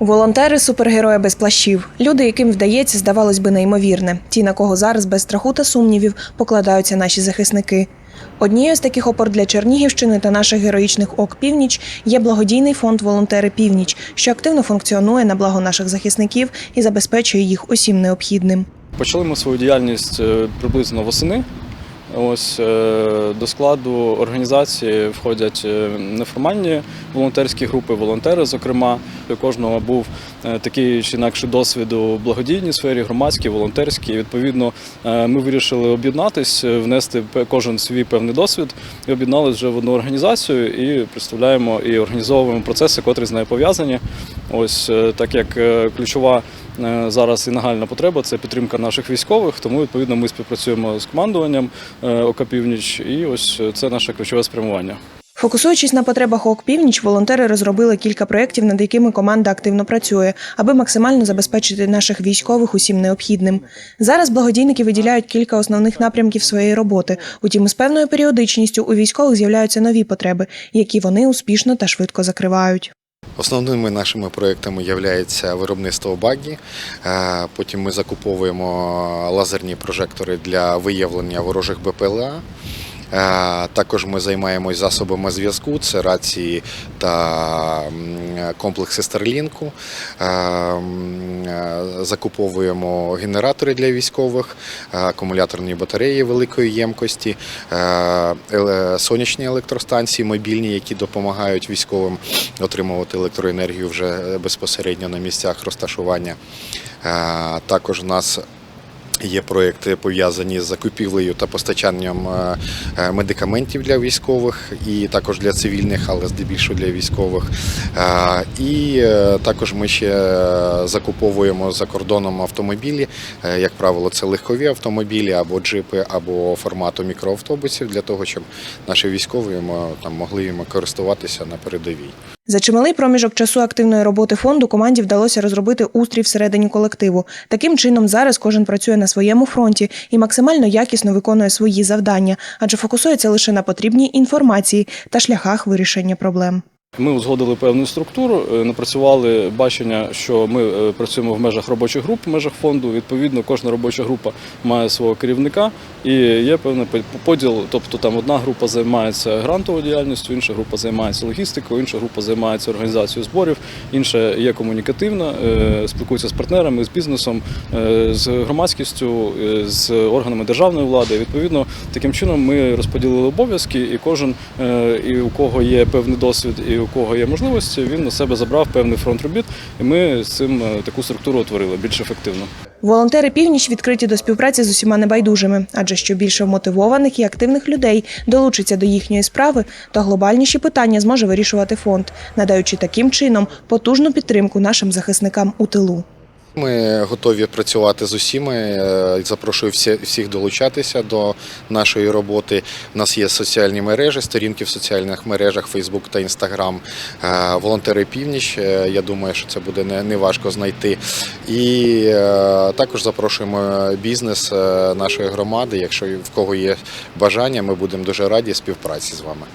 Волонтери супергерої без плащів. Люди, яким вдається, здавалось би, неймовірне. Ті, на кого зараз без страху та сумнівів покладаються наші захисники. Однією з таких опор для Чернігівщини та наших героїчних ок Північ є благодійний фонд Волонтери Північ, що активно функціонує на благо наших захисників і забезпечує їх усім необхідним. Почали ми свою діяльність е, приблизно восени. Ось е, до складу організації входять е, неформальні волонтерські групи, волонтери. Зокрема, у кожного був е, такий чи інакший досвід у благодійній сфері, громадській, волонтерській. Відповідно, ми вирішили об'єднатись, внести кожен свій певний досвід і об'єдналися вже в одну організацію і представляємо і організовуємо процеси, котрі з нею пов'язані. Ось так як ключова зараз і нагальна потреба це підтримка наших військових, тому відповідно ми співпрацюємо з командуванням е, ОК Північ, і ось е, це наше ключове спрямування. Фокусуючись на потребах ОК Північ, волонтери розробили кілька проєктів, над якими команда активно працює, аби максимально забезпечити наших військових усім необхідним. Зараз благодійники виділяють кілька основних напрямків своєї роботи. Утім, з певною періодичністю у військових з'являються нові потреби, які вони успішно та швидко закривають. Основними нашими проектами є виробництво багі. Е, Потім ми закуповуємо лазерні прожектори для виявлення ворожих БПЛА. Е, Також ми займаємось засобами зв'язку, це рації та комплекси Старлінку. Е, е, Закуповуємо генератори для військових, акумуляторні батареї великої ємкості, сонячні електростанції мобільні, які допомагають військовим отримувати електроенергію вже безпосередньо на місцях розташування. Також у нас Є проекти пов'язані з закупівлею та постачанням е, е, медикаментів для військових і також для цивільних, але здебільшого для військових. Е, І також ми ще закуповуємо за кордоном автомобілі. Як правило, це легкові автомобілі або джипи, або формату мікроавтобусів для того, щоб наші військові там могли їм користуватися на передовій. За чималий проміжок часу активної роботи фонду команді вдалося розробити устрій всередині колективу. Таким чином, зараз кожен працює на своєму фронті і максимально якісно виконує свої завдання, адже фокусується лише на потрібній інформації та шляхах вирішення проблем. Ми узгодили певну структуру, е, напрацювали бачення, що ми е, працюємо в межах робочих груп, в межах фонду. Відповідно, кожна робоча група має свого керівника і є певний по- поділ. Тобто там одна група займається грантовою діяльністю, інша група займається логістикою, інша група займається організацією зборів, інша є комунікативна, е, спілкується з партнерами, з бізнесом, з громадськістю, з органами державної влади. Відповідно, таким чином ми розподілили обов'язки, і кожен, і у кого є певний досвід, і у кого є можливості, він на себе забрав певний фронт робіт, і ми з цим е, таку структуру утворили більш ефективно. Волонтери північ відкриті до співпраці з усіма небайдужими, адже що більше вмотивованих і активних людей долучиться до їхньої справи, то глобальніші питання зможе вирішувати фонд, надаючи таким чином потужну підтримку нашим захисникам у тилу. Ми готові працювати з усіма. Е, Запрошую всіх долучатися до нашої роботи. У нас є соціальні мережі, сторінки в соціальних мережах Facebook та Instagram. Е, Волонтери Північ. Е, Я думаю, що це буде не, не важко знайти. І також запрошуємо бізнес нашої громади. Якщо в кого є бажання, ми будемо дуже раді співпраці з вами.